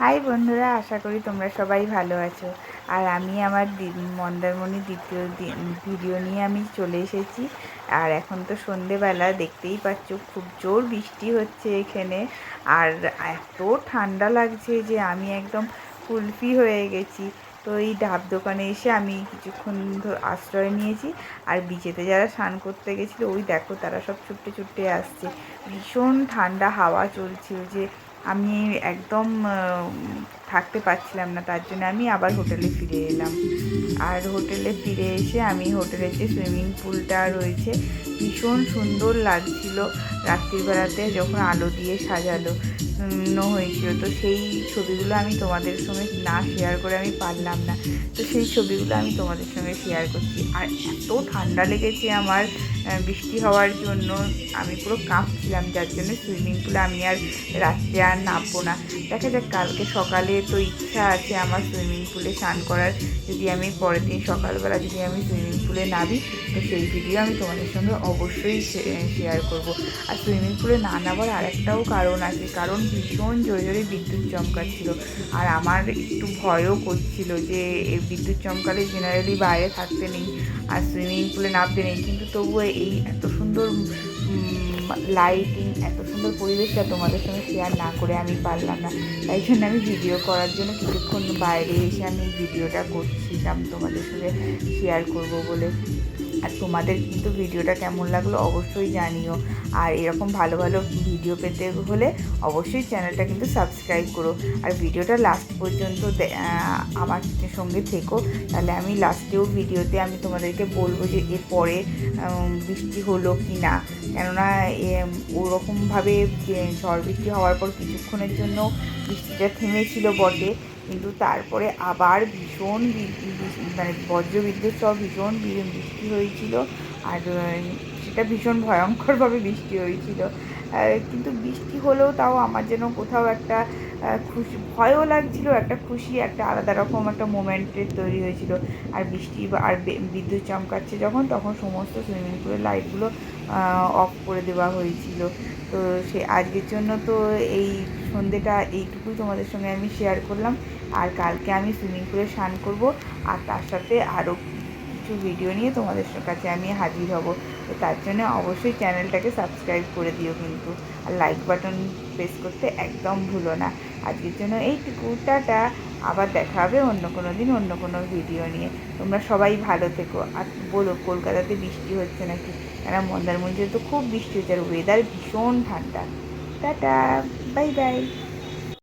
High বন্ধুরা, আশা করি তোমরা সবাই ভালো আছো। আর আমি আমার মন্দারমণি দ্বিতীয় ভিডিও নিয়ে আমি চলে এসেছি। আর এখন তো সন্ধেবেলা, দেখতেই পাচ্ছ খুব জোর বৃষ্টি হচ্ছে এখানে। আর এত ঠান্ডা লাগছে যে আমি একদম কুলফি হয়ে গেছি। তো এই ডাব দোকানে এসে আমি কিছুক্ষণ আশ্রয় নিয়েছি। আর বিচেতে যারা স্নান করতে গেছিল, ওই দেখো তারা সব ছুটতে ছুটতে আসছে। ভীষণ ঠান্ডা হাওয়া চলছিল যে আমি একদম থাকতে পারছিলাম না, তার জন্য আমি আবার হোটেলে ফিরে এলাম। আর হোটেলে ফিরে এসে আমি হোটেলের যে সুইমিং পুলটা রয়েছে, ভীষণ সুন্দর লাগছিল। রাত্রিবেলাতে যখন আলো দিয়ে সাজালো হয়েছিল। তো সেই ছবিগুলো আমি তোমাদের সঙ্গে না শেয়ার করে আমি পারলাম না। তো সেই ছবিগুলো আমি তোমাদের সঙ্গে শেয়ার করছি। আর এত ঠান্ডা লেগেছে আমার বৃষ্টি হওয়ার জন্য। আমি পুরো কাঁপছিলাম, যার জন্য সুইমিং পুলে আমি আর রাত্রে আর নামবো না। দেখা যাক, কালকে সকালে তো ইচ্ছা আছে আমার সুইমিং পুলে স্নান করার। যদি আমি পরের দিন সকালবেলা যদি আমি সুইমিং পুলে নামি, তো সেই ভিডিও আমি তোমাদের সঙ্গে অবশ্যই শেয়ার করব। আর সুইমিং পুলে না নামার আরেকটাও কারণ আছে। কারণ ভীষণ জোরে জোরে বিদ্যুৎ চমকাচ্ছিল। আর আমার একটু ভয়ও করছিল যে, এই বিদ্যুৎ চমকালে জেনারেলি বাইরে থাকতে নেই আর সুইমিং পুলে নামতে নেই। কিন্তু তবুও এই এত সুন্দর লাইটিং এত সুন্দর পরিবেশটা তোমাদের সঙ্গে শেয়ার না করে আমি পারলাম না। তাই জন্য আমি ভিডিও করার জন্য কিছুক্ষণ বাইরে এসে আমি ভিডিওটা করছিলাম। তোমাদের সঙ্গে শেয়ার করব বলে। আর তোমাদের কিন্তু ভিডিওটা কেমন লাগল অবশ্যই জানিও। আর এরকম ভালো ভালো ভিডিও পেতে হলে অবশ্যই চ্যানেলটা কিন্তু সাবস্ক্রাইব করো। আর ভিডিওটা লাস্ট পর্যন্ত আমার সঙ্গে থেকো। তাহলে আমি লাস্টেও ভিডিওতে আমি তোমাদেরকে বলব যে এরপরে বৃষ্টি হলো কি না। কেননা ওরকমভাবে ঝড় বৃষ্টি হওয়ার পর কিছুক্ষণের জন্য বৃষ্টিটা থেমেছিল বটে। কিন্তু তারপরে আবার ভীষণ মানে বজ্রবিদ্যুৎ সব ভীষণ বৃষ্টি হয়েছিল আর সেটা ভীষণ ভয়ঙ্করভাবে বৃষ্টি হয়েছিল। কিন্তু বৃষ্টি হলেও তাও আমার যেন কোথাও একটা খুশি, ভয়ও লাগছিল, একটা খুশি, একটা আলাদা রকম একটা মোমেন্টের তৈরি হয়েছিল। আর বৃষ্টি আর বিদ্যুৎ চমকাচ্ছে যখন, তখন সমস্ত সুইমিং পুলের লাইটগুলো অফ করে দেওয়া হয়েছিল। তো সে আজকের জন্য তো এই সন্ধেটা এইটুকুই তোমাদের সঙ্গে আমি শেয়ার করলাম। আর কালকে আমি সুইমিং পুলে স্নান করব। আর তার সাথে আরও কিছু ভিডিও নিয়ে তোমাদের কাছে আমি হাজির হব। তো তার জন্য অবশ্যই চ্যানেলটাকে সাবস্ক্রাইব করে দিও কিন্তু। আর লাইক বাটন প্রেস করতে একদম ভুলো না। আজকের জন্য এইটুকু। টাটা! আবার দেখা হবে অন্য কোনো দিন, অন্য কোনো ভিডিও নিয়ে। তোমরা সবাই ভালো থেকো। আর বলো, কলকাতাতে বৃষ্টি হচ্ছে নাকি? কেন মন্দারমণিতে তো খুব বৃষ্টি হচ্ছে, আর ওয়েদার ভীষণ ঠান্ডা। Tata bye bye